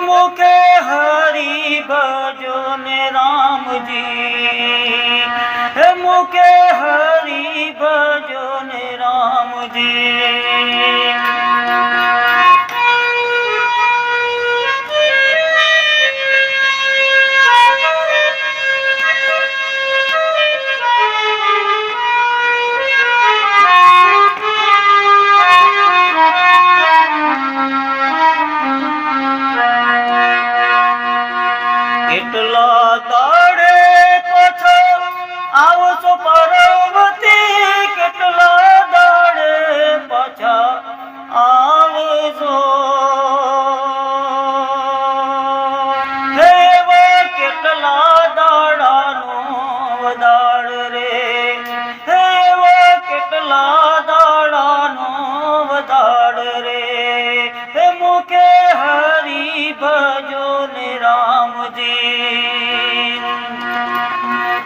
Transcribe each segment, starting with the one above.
મુખે હરી ભજો ને રામજી મુખે હરી ભજો ને કેટલા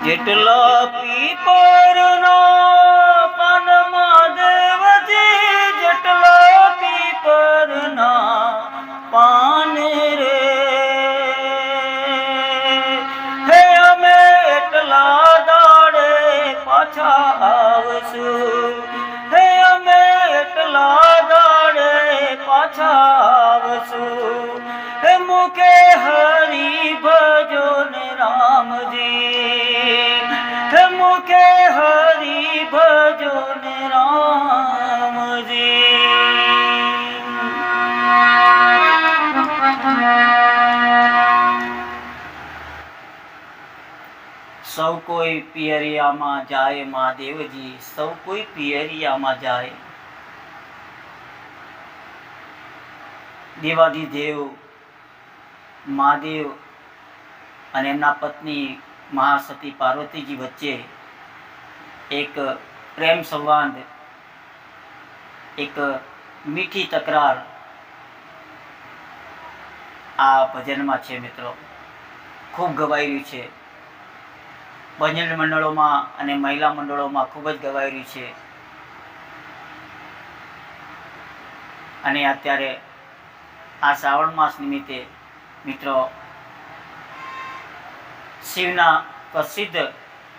જેટલા પીપરના પાનમાં જેટલો જેટલા પીપરના પાન રે. હે અમે એટલા દાડે પાછા આવશું. હે અમે એટલા દાડે પાછા આવશું. હે મુકે હરી કોઈ પિયરિયામાં જાય મહાદેવજી સૌ કોઈ પિયરિયામાં જાય. દેવાધિદેવ મહાદેવ અને એમના પત્ની મહાસતી પાર્વતીજી વચ્ચે એક પ્રેમ સંવાદ, એક મીઠી તકરાર આ ભજનમાં છે મિત્રો. ખૂબ ગવાઈ રહ્યું છે. ભજન મંડળોમાં અને મહિલા મંડળોમાં ખૂબ જ ગવાયેલી છે. અને અત્યારે આ શ્રાવણ માસ નિમિત્તે મિત્રો શિવના પ્રસિદ્ધ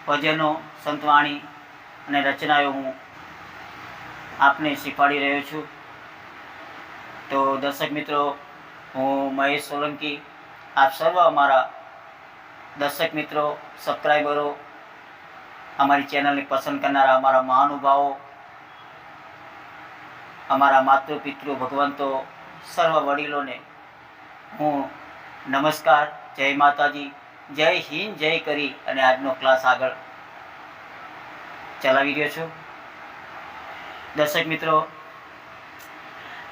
ભજનો, સંતવાણી અને રચનાઓ હું આપને શીખવાડી રહ્યો છું. તો દર્શક મિત્રો, હું મહેશ સોલંકી, આપ સર્વ અમારા દર્શક મિત્રો સબસ્ક્રાઈબરો અમારી ચેનલને પસંદ કરનારા અમારા મહાનુભાવો, અમારા માતૃ પિતૃ ભગવંતો, સર્વ વડીલોને હું નમસ્કાર, જય માતાજી, જય હિન્દ, જય કરી અને આજનો ક્લાસ આગળ ચલાવી રહ્યો છું. દર્શક મિત્રો,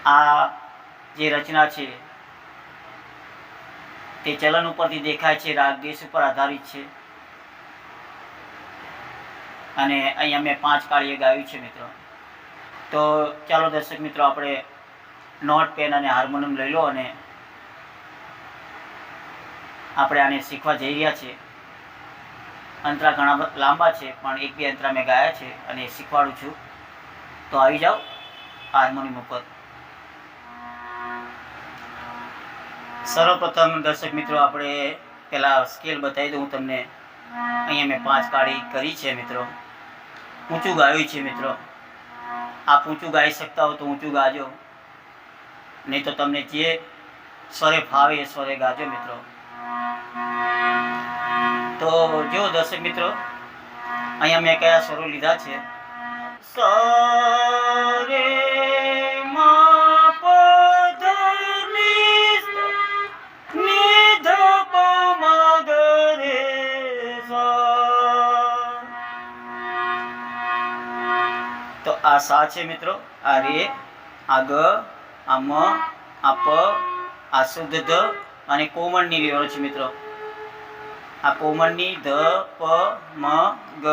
આ જે રચના છે તે ચલન ઉપરથી દેખાય છે, રાગ દેશ ઉપર આધારિત છે. અને અહીંયા મેં પાંચ કાળીએ ગાયું છે મિત્રો. તો ચાલો દર્શક મિત્રો, આપણે નોટ, પેન અને હાર્મોનિયમ લઈ લો અને આપણે આને શીખવા જઈ રહ્યા છીએ. અંતરા ઘણા લાંબા છે, પણ એક બે અંતરા મેં ગાયા છે અને શીખવાડું છું. તો આવી જાઓ, હાર્મોનિયમ ઉપર. સર્વપ્રથમ દર્શક મિત્રો, આપણે પેલા સ્કેલ બતાવી દઉં તમને. અહીંયા મેં પાંચ કાળી કરી છે મિત્રો. ઊંચું ગાયું છે મિત્રો. આપ ઊંચું ગાઈ શકતા હો તો ઊંચું ગાજો. નહીં તો તમને જે સ્વરે ફાવે એ સ્વરે ગાજો મિત્રો. તો જો દર્શક મિત્રો, અહીંયા મેં કયા સ્વરો લીધા છે? સ સા છે મિત્રો? આ રે, આ ગ, આ મ, આ પ, આ શુદ્ધ ધ અને કોમળની વિવરો છે મિત્રો. આ કોમળની ધ, પ, મ, ગ,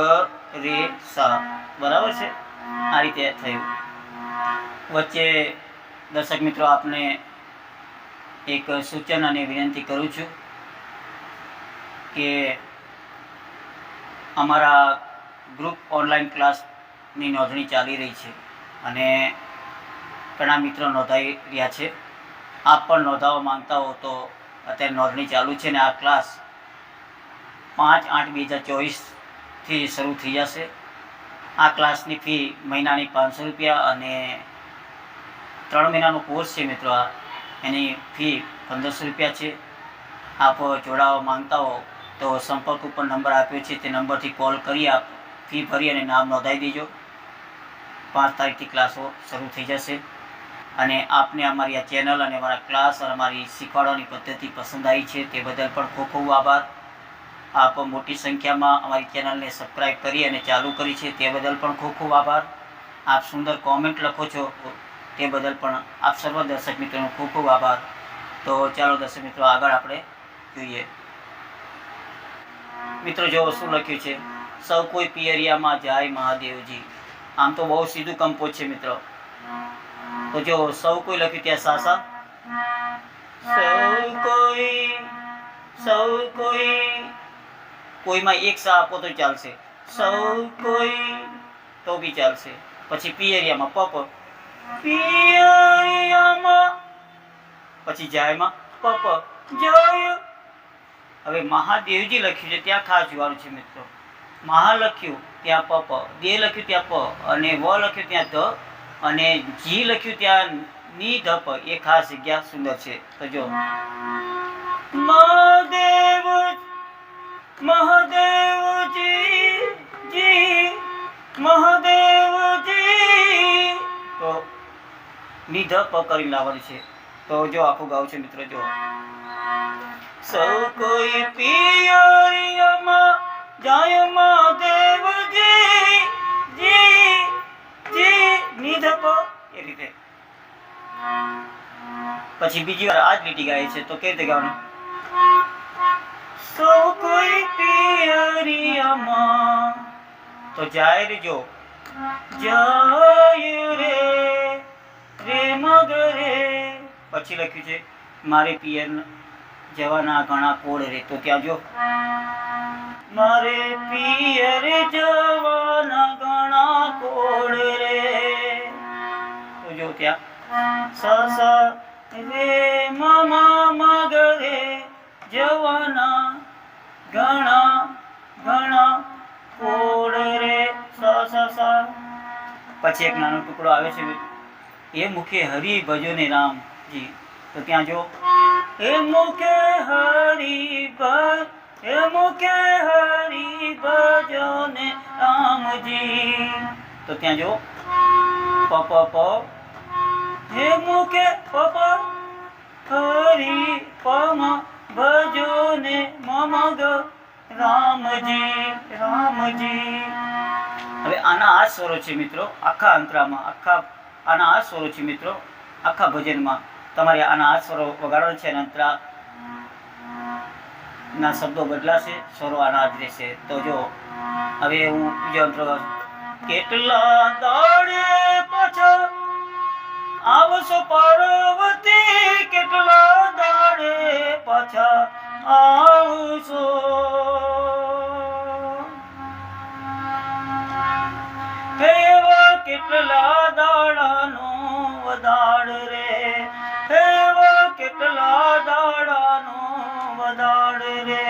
રે, સા. બરાબર છે? આ રીતે થયું. વચ્ચે દર્શક મિત્રો, આપને એક સૂચન અને વિનંતી કરું છું કે અમારા ગ્રુપ ઓનલાઈન ક્લાસની નોંધણી ચાલી રહી છે અને ઘણા મિત્રો નોંધાઈ રહ્યા છે. આપ પણ નોંધાવવા માંગતા હો તો અત્યારે નોંધણી ચાલુ છે ને આ ક્લાસ પાંચ આઠ બે હજાર ચોવીસથી શરૂ થઈ જશે. આ ક્લાસની ફી મહિનાની પાંચસો રૂપિયા અને ત્રણ મહિનાનો કોર્સ છે મિત્રો આ. એની ફી પંદરસો રૂપિયા છે. આપ જોડાવા માંગતા હો તો સંપર્ક ઉપર નંબર આપ્યો છે. તે નંબરથી કોલ કરી, આપ ફી ભરી અને નામ નોંધાવી દેજો. પાંચ તારીખથી ક્લાસો શરૂ થઈ જશે. અને આપને અમારી આ ચેનલ અને અમારા ક્લાસ અને અમારી શીખવાડવાની પદ્ધતિ પસંદ આવી છે તે બદલ પણ ખૂબ ખૂબ આભાર. આપ મોટી સંખ્યામાં અમારી ચેનલને સબસ્ક્રાઈબ કરી અને ચાલુ કરી છે તે બદલ પણ ખૂબ ખૂબ આભાર. આપ સુંદર કોમેન્ટ લખો છો તે બદલ પણ આપ સર્વ દર્શક મિત્રોનો ખૂબ ખૂબ આભાર. તો ચાલો દર્શક મિત્રો આગળ આપણે જોઈએ. મિત્રો, જો શું લખ્યું છે? સૌ કોઈ પિયરિયામાં જાય મહાદેવજી. આમ તો બહુ સીધું કંપોઝ છે મિત્રો. તો જો, સૌ કોઈ લખ્યું ત્યાં સાસા સૌ? કોઈ સૌ કોઈ. કોઈમાં એક સા આપો તો ચાલશે. સૌ કોઈ, તો બી ચાલશે. પછી પિયરિયામાં પપ પિયરિયામાં. પછી જાયમાં પપ જય. હવે મહાદેવજી લખ્યું છે, ત્યાં ખાસ જોવાનું છે મિત્રો. મહા લખ્યું. ત્યાં પ પ દે લખ્યું ત્યાં પ અને વ લખ્યું ત્યાં ધ અને જી લખ્યું ત્યાં ની ધ પ એ ખાસ જગ્યા સુંદર છે. તો જો. મહાદેવ મહાદેવજી મહાદેવજી. તો ની ધ પ કરી લાવવાનું છે. તો જો આખું ગાવ છે મિત્રો, જો. સૌ કોઈ પિયરિયામાં જાય પછી બીજી વાર આજ લીટી ગાય છે, તો કેવી રીતે ગાવાનું? સૌ કોઈ પિયરિયામાં તો જાય જો. જાય રે પ્રેમ ગરે પછી લખ્યું છે, મારે પિયર જવાના ઘણા કોડ રે. તો ત્યાં જો. મારે પિયર જવાના ઘણા કોડ રે. તો જો ત્યાં. સ સ રે, મામા મગરે, જવાના ઘણા ઘણા કોડ રે સ સ સ પછી એક નાનો ટુકડો આવે છે. એ મુખે હરી ભજો ને રામજી. તો ત્યાં જો, એ મુખે હરી ભજ, એ મુખે હરી ભજો ને રામજી. તો ત્યાં જો, પ પ પ હે મુખે પપ હરી પમ ભજો ને મમ રામજી રામજી. હવે આના આ સ્વરો છે મિત્રો, આખા અંતરામાં, આખા, આના આ સ્વરો છે મિત્રો, આખા ભજનમાં તમારે આના આ સ્વરો વગાડવાનો છે અને અંતરા ના શબ્દો બદલાશે, સ્વરો આના જ રહેશે. તો જો, હવે હું બીજો અંતર કેટલા દાડે પાછા આવશો પાર્વતી કેટલા દાડે પાછા આવશો? એવા કેટલા દાડાનો વધાડ રે? એવા કેટલા દાડાનો વધાડ રે?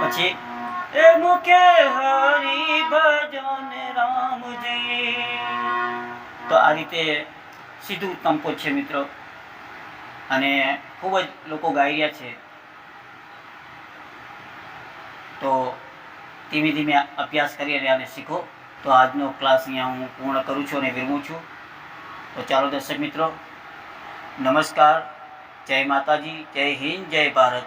પછી એ મુખે હરી ભજન રામજી. તો આ રીતે સીધું કંપોઝ છે મિત્રો. અને ખૂબ જ લોકો ગાઈ રહ્યા છે. તો ધીમે ધીમે અભ્યાસ કરી અને આને શીખો. તો આજનો ક્લાસ અહીંયા હું પૂર્ણ કરું છું અને વિરમું છું. તો ચાલો દર્શક મિત્રો, નમસ્કાર. જય માતાજી, જય હિન્દ, જય ભારત.